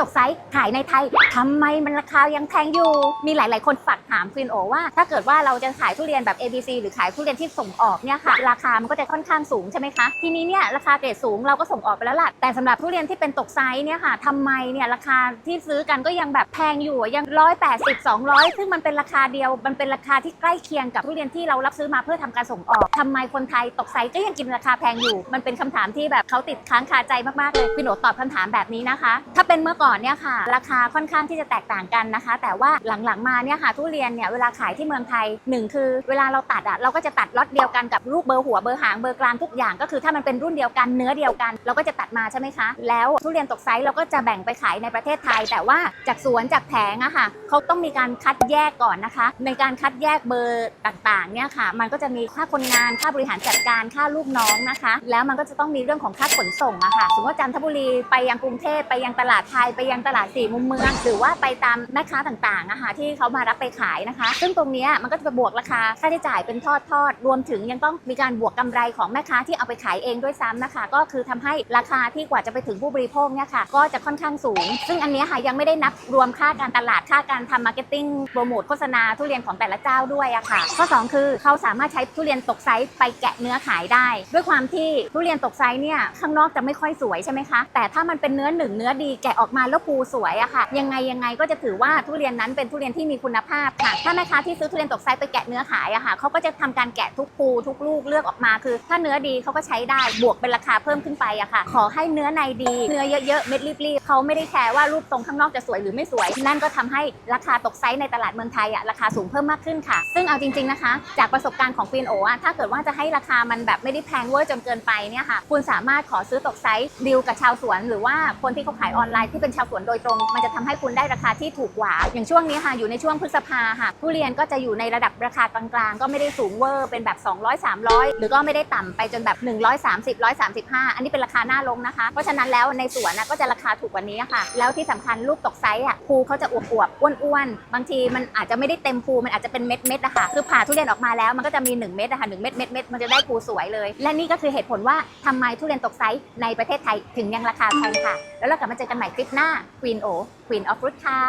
ตกไซส์ขายในไทยทำไมมันราคายังแพงอยู่ มีหลาย ๆ คนฝากถามควีนโอว่า ถ้าเกิดว่าเราจะขายทุเรียนแบบ ABC หรือขายทุเรียนที่ส่งออกเนี่ยค่ะ ราคามันก็จะค่อนข้างสูงใช่ไหมคะ ทีนี้เนี่ยราคาเกรดสูงเราก็ส่งออกไปแล้วล่ะ แต่สำหรับทุเรียนที่เป็นตกไซส์เนี่ยค่ะทำไมเนี่ยราคาที่ซื้อกันก็ยังแบบแพงอยู่ยังร้อยแปดสิบสองร้อยซึ่งมันเป็นราคาเดียว มันเป็นราคาที่ใกล้เคียงกับทุเรียนที่เรารับซื้อมาเพื่อทำการส่งออกทำไมคนไทยตกไซส์ก็ยังกินราคาแพงอยู่ มันเป็นคำถามที่แบบเขาติดค้างคาใจมาก ๆ เลยพี่โหนตอบคำถามแบบนี้นะคะ ถ้าเป็นเมื่อก่อนเนี่ยค่ะ ราคาค่อนข้างที่จะแตกต่างกันนะคะ แต่ว่าหลังๆมาเนี่ยค่ะทุเรียนเนี่ยเวลาขายที่เมืองไทยหนึ่งคือ เวลาเราตัดอะเราก็จะตัดล็อตเดียวกันกับลูกเบอร์หัวเบอร์หางเบอร์กลางทุกอย่าง ก็คือถ้ามันเป็นรุ่นเดียวกันเนื้อเดียวกัน เราก็จะตัดมาใช่ไหมคะ แล้วทุเรียนตกไซส์เราก็จะแบ่งไปขายในประเทศไทย แต่ว่าจากสวนจากแผงอะค่ะเขาต้องมีการคัดแยกก่อนนะคะ ในการคัดแยกเบอร์ต่างๆเนี่ยค่ะ มันก็จะมีค่าคนงานค่าบริหารจัดการค่าลูกน้องนะคะ แล้วมันก็จะต้องมีเรื่องของค่าขนส่งอะค่ะสมมติว่าจันทบุรีไปยังกรุงเทพไปยังตลาดไทยไปยังตลาดสี่มุมเมือง หรือว่าไปตามแม่ค้าต่างๆอะคะที่เขามารับไปขายนะคะ ซึ่งตรงนี้มันก็จะบวกราคาค่าใช้จ่ายเป็นทอดทอดๆรวมถึงยังต้องมีการบวกกำไรของแม่ค้าที่เอาไปขายเองด้วยซ้ำนะคะ ก็คือทำให้ราคาที่กว่าจะไปถึงผู้บริโภคเนี่ยค่ะก็จะค่อนข้างสูง ซึ่งอันนี้ค่ะยังไม่ได้นับรวมค่าการตลาดค่าการทำมาร์เก็ตติ้งโปรโมทโฆษณาทุเรียนของแต่ละเจ้าด้วยอะค่ะ ข้อ 2 คือเขาสามารถใช้ทุเรียนตกไซส์ไปแกะเนื้อขายได้ ด้วยความที่ทุเรียนตกไซส์เนี่ยข้างนอกจะไม่ค่อยสวยใช่ไหมคะ แต่ถ้ามันเป็นเนื้อหนึ่งเนื้อดีแกะออกมาแล้วปูสวยอะค่ะ ยังไงยังไงก็จะถือว่าทุเรียนนั้นเป็นทุเรียนที่มีคุณภาพค่ะ ถ้าแม่ค้าที่ซื้อทุเรียนตกไซส์ไปแกะเนื้อขายอะค่ะเขาก็จะทำการแกะทุกปูทุกลูกเลือกออกมาคือ ถ้าเนื้อดีเขาก็ใช้ได้บวกเป็นราคาเพิ่มขึ้นไปอะค่ะ ขอให้เนื้อในดี เนื้อเยอะๆเม็ดรีบๆเขาไม่ได้แคร์ว่ารูปทรงข้างนอกจะสวยหรือไม่สวย นั่นก็ทำให้ราคาตกไซส์ในตลาดเมืองไทยอะราคาสูงเพิ่มมากขึ้นค่ะ ซึ่งเอาจริงๆนะคะ จากประสบการณ์ของควีนโอะถ้าเกิดว่าจะให้ราคามันแบบไม่ได้แพงเวอร์จนเกินไปเนี่ยค่ะคุณสามารถขอซื้อตกไซส์ดีลกับชาวสวน หรือว่าคนที่เขาขายออนไลน์ที่เป็นชาวสวนโดยตรง มันจะทำให้คุณได้ราคาที่ถูกกว่า อย่างช่วงนี้ค่ะอยู่ในช่วงพฤษภาค่ะทุเรียนก็จะอยู่ในระดับราคากลางๆ ก็ไม่ได้สูงเวอร์เป็นแบบ 200 300 หรือก็ไม่ได้ต่ำไปจนแบบ 130 135 อันนี้เป็นราคาหน้าลงนะคะ เพราะฉะนั้นแล้วในสวนนะก็จะราคาถูกกว่านี้ค่ะ แล้วที่สำคัญลูกตกไซส์อะภูเขาจะอวบๆอ้วนๆบางทีมันอาจจะไม่ได้เต็มภูมันอาจจะเป็นเม็ดเม็ดๆอะคะคือผ่าทุเรียนออกมาแล้วมันก็จะมี 1 เม็ดอะคะหนึ่งเม็ดเม็ดเม็ดมันจะได้ภูสวยเลย และนี่ก็คือเหตุผลว่าทำไมทุเรียนตกไซส์ในประเทศไทยถึงยังราคาแพงค่ะ แล้วเรากลับมาเจอกันใหม่คลิปหน้าหน้า Queen O Queen of Fruit ค่ะ